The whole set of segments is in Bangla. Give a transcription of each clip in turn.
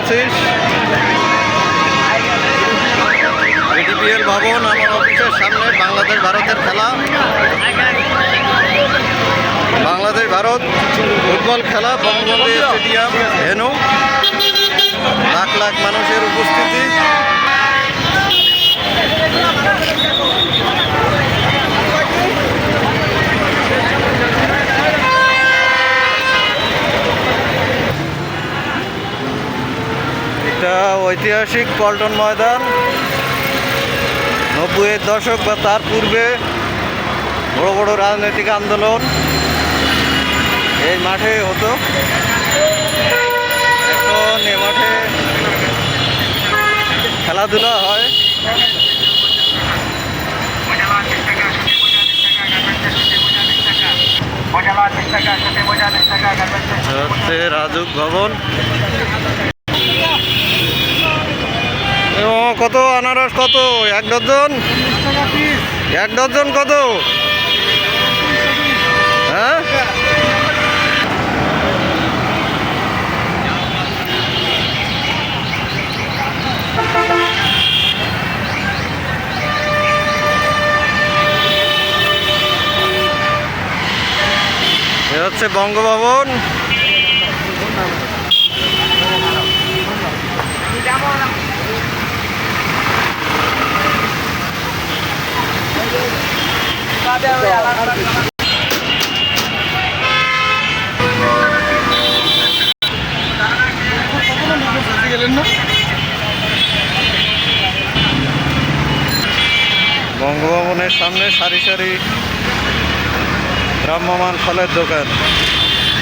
অফিস বিডিপিএল ভবন আমার অফিসের সামনে, বাংলাদেশ ভারতের খেলা। বাংলাদেশ ভারত ফুটবল খেলা, বঙ্গবন্ধু স্টেডিয়াম ভেনু লাখ লাখ মানুষের উপস্থিতি। ঐতিহাসিক পল্টন ময়দান। নব্বইয়ের দশক বা তার পূর্বে বড় বড় রাজনৈতিক আন্দোলন এই মাঠে হতো। এখন এ মাঠে খেলাধুলা হয়। রাজুক ভবন। কত? আনারস কত? এক ডজন? এক ডজন কত? হ্যাঁ? হচ্ছে বঙ্গভবন। বঙ্গভবনের সামনে সারি সারি ভ্রাম্যমান ফলের দোকান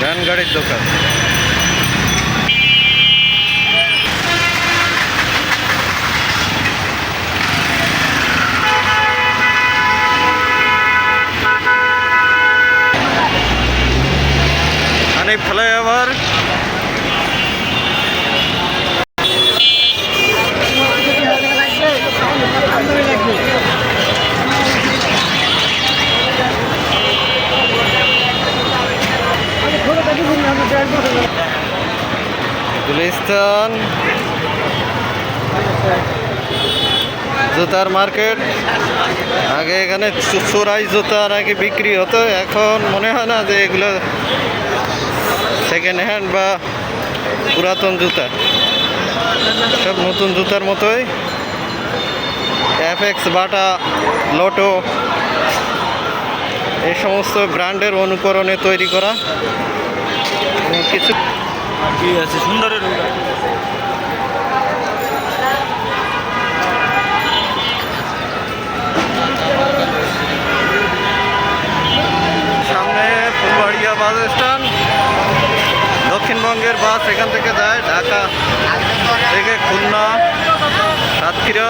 ভ্যান গাড়ির দোকান। হানিফ ফ্লাইওভার গুলিস্তান। জুতার মার্কেট। আগে এখানে চোরাই জুতা নাকি বিক্রি হতো, এখন মনে হয় না যে এগুলো সেকেন্ড হ্যান্ড বা পুরাতন জুতা। সব নতুন জুতার মতোই। এফএক্স বাটা লোটো এই সমস্ত ব্র্যান্ডের অনুকরণে তৈরি করা। কিছু সুন্দরের সামনে ফুলবাড়িয়া বাস স্ট্যান্ড। দক্ষিণবঙ্গের বাস এখান থেকে যায় ঢাকা থেকে খুলনা সাতক্ষীরা